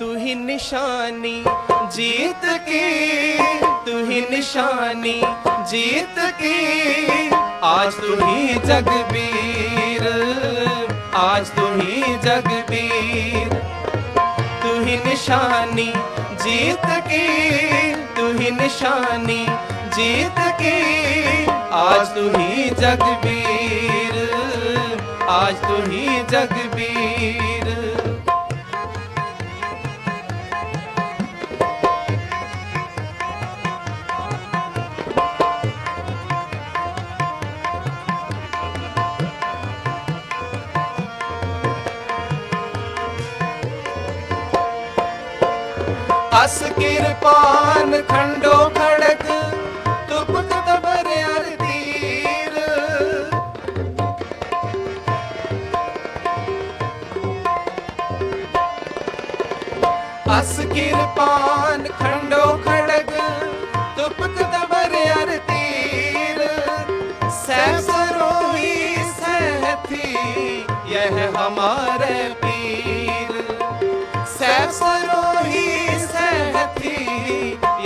तू ही निशानी जीत की, तू ही निशानी जीत की। आज तू ही जगबीर, आज तू ही जगबीर। तू ही निशानी जीत की, तू ही निशानी जीत की। आज तू ही जगबीर, आज तू ही जगबीर। अस किरपान खंडो खड़क तुपत तबर अर तीर अस किरपान खंडो खड़ग तुपत तबर अर तीर सैसरोही सहथी यह हमारे पीर सैसरोही सहथी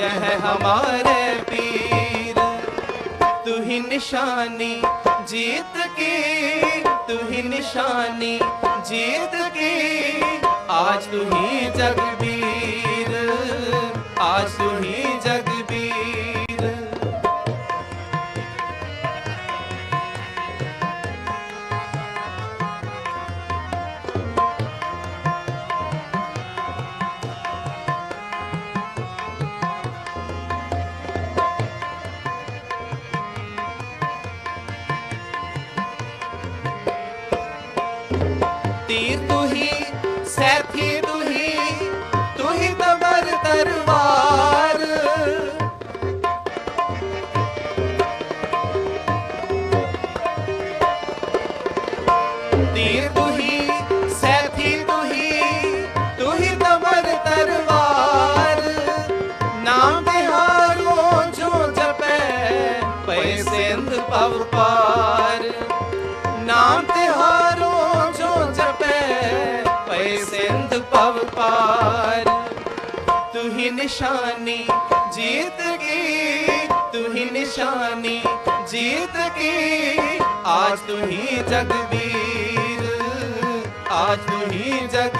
यह हमारे पीर। तू ही निशानी जीत की, तू ही निशानी जीत की। आज तू ही जगबीर नाम तिहारो जो जपे पैसेंद पव पार। तू ही निशानी जीत की, तू ही निशानी जीत की। आज तू ही जगवीर आज तू ही जगबीर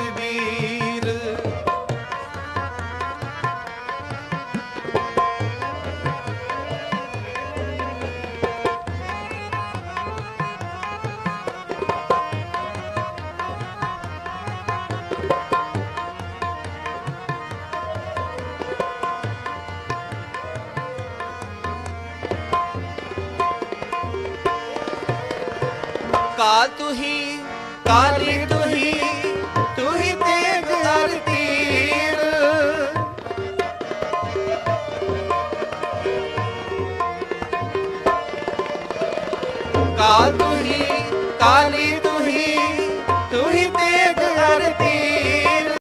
काल तू ही, काली तू ही तू ही तेग हर काल तू ही, काली तू ही तू ही तेग हर तीर।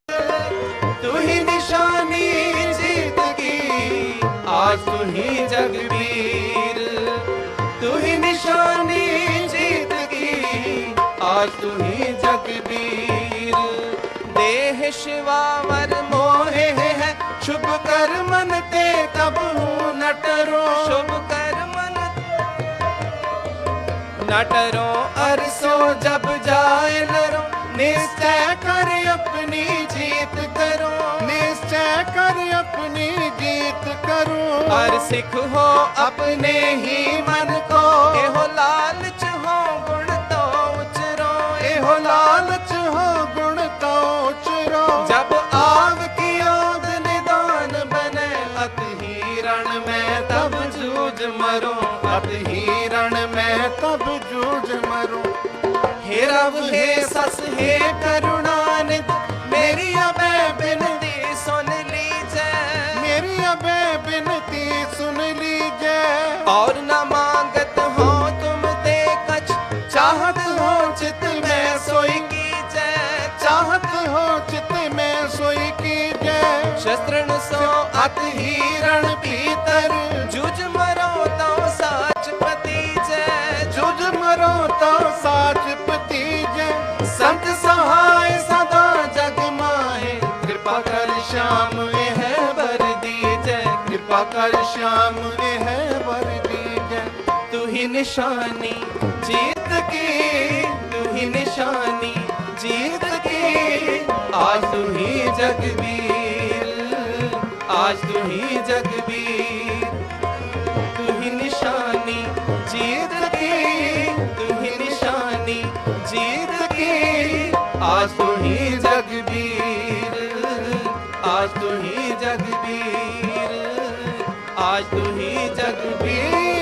की तू ही जगबीर देह शिवावर मोहे है। शुभ कर्मन ते तब हूँ नटरो। शुभ कर्मन नटरो अरसो जब जाए नरो। निश्चय कर अपनी जीत करो। निश्चय कर अपनी जीत करो। हर सिख हो अपने ही मन को। हो गुण जूझ मरो अत ही रण में तब जूझ मरो हे रव हे सस हे करुणानित मेरी अबे बिनती सुन लीजिए मेरी अबे बिनती सुन लीजिए और न मांगत हो तुम ते कछ चाहत हो चित में सोई की जय चाहत हो चित में सोई कीजिए शस्त्र सो अत ही कर श्याम है बर दीजय कृपा कर श्याम है बर दीजय तू ही निशानी जीत की, तू ही निशानी जीत की। आज तू ही जगबीर, आज तू ही जगबीर। तू ही निशानी जीत की। आज तू ही जग भी